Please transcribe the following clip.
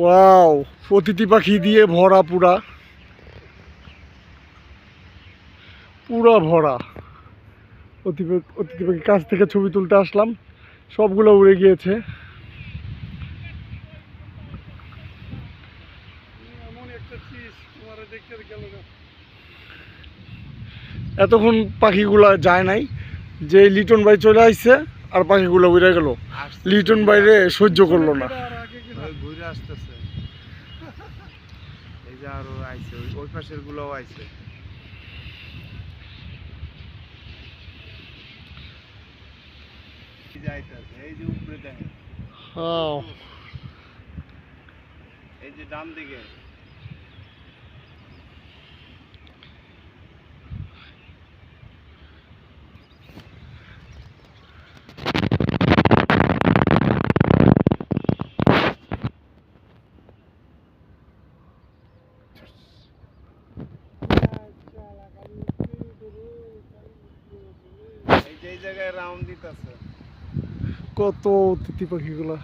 Wow অতিথি পাখি দিয়ে ভরা পুরা। পুরা ভরা। অতিথি পাখির কাছ থেকে ছবি তুলতে আসলাম সবগুলো উড়ে গিয়েছে। এতক্ষণ পাখিগুলা যায় নাই যে লিটন ভাই চলে আসছে আর পাখিগুলো উড়ে গেল। লিটন বাইরে সহ্য করল না। ঘুরে আসতেছে। এই যে আরও আইছে ওই- পাশের গুলোও আইছে। এই যে এই যে উপরে দেখেন। এই যে ডান দিকে। জায়গায় রাউন্ড দিতেছে। কত অতিথি পাখিগুলা।